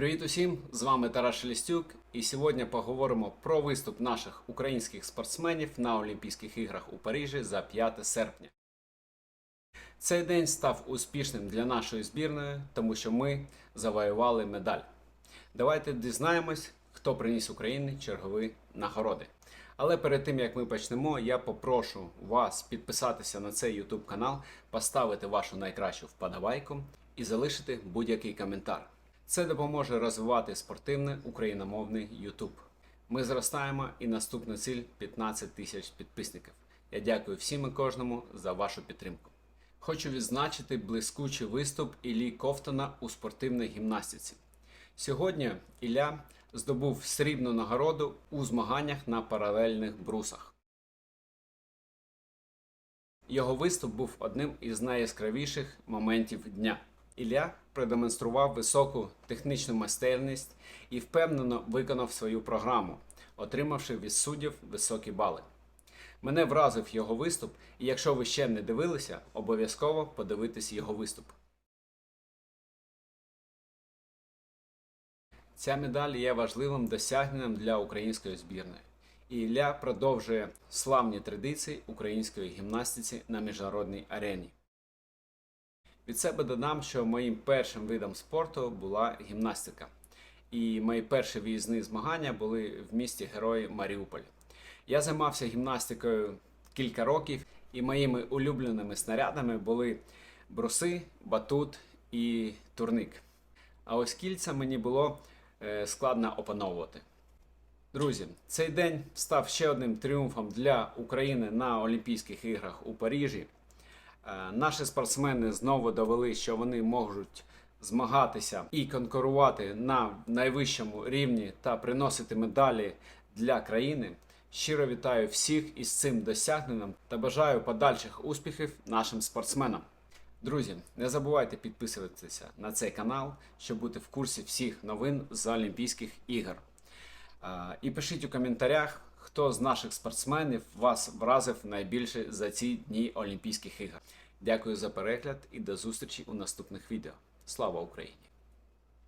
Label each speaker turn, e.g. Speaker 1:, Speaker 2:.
Speaker 1: Привіт усім! З вами Тарас Шелестюк, і сьогодні поговоримо про виступ наших українських спортсменів на Олімпійських іграх у Парижі за 5 серпня. Цей день став успішним для нашої збірної, тому що ми завоювали медаль. Давайте дізнаємось, хто приніс Україні чергові нагороди. Але перед тим як ми почнемо, я попрошу вас підписатися на цей YouTube канал, поставити вашу найкращу вподобайку і залишити будь-який коментар. Це допоможе розвивати спортивний україномовний YouTube. Ми зростаємо і наступна ціль 15 тисяч підписників. Я дякую всім і кожному за вашу підтримку. Хочу відзначити блискучий виступ Іллі Ковтона у спортивній гімнастиці. Сьогодні Ілля здобув срібну нагороду у змаганнях на паралельних брусах. Його виступ був одним із найяскравіших моментів дня. Ілля продемонстрував високу технічну майстерність і впевнено виконав свою програму, отримавши від суддів високі бали. Мене вразив його виступ, і якщо ви ще не дивилися, обов'язково подивитись його виступ. Ця медаль є важливим досягненням для української збірної. І Ілля продовжує славні традиції української гімнастиці на міжнародній арені. Від себе додам, що моїм першим видом спорту була гімнастика. І мої перші виїзні змагання були в місті Герої Маріуполь. Я займався гімнастикою кілька років, і моїми улюбленими снарядами були бруси, батут і турник. А ось кільця мені було е, складно опановувати. Друзі, цей день став ще одним тріумфом для України на Олімпійських іграх у Парижі. Е, Наші спортсмени знову довели, що вони можуть змагатися і конкурувати на найвищому рівні та приносити медалі для країни. Щиро вітаю всіх із цим досягненням та бажаю подальших успіхів нашим спортсменам. Друзі, не забувайте підписуватися на цей канал, щоб бути в курсі всіх новин з Олімпійських ігор. Е, І пишіть у коментарях, хто з наших спортсменів вас вразив найбільше за ці дні Олімпійських ігор. Дякую за перегляд і до зустрічі у наступних відео. Слава Україні!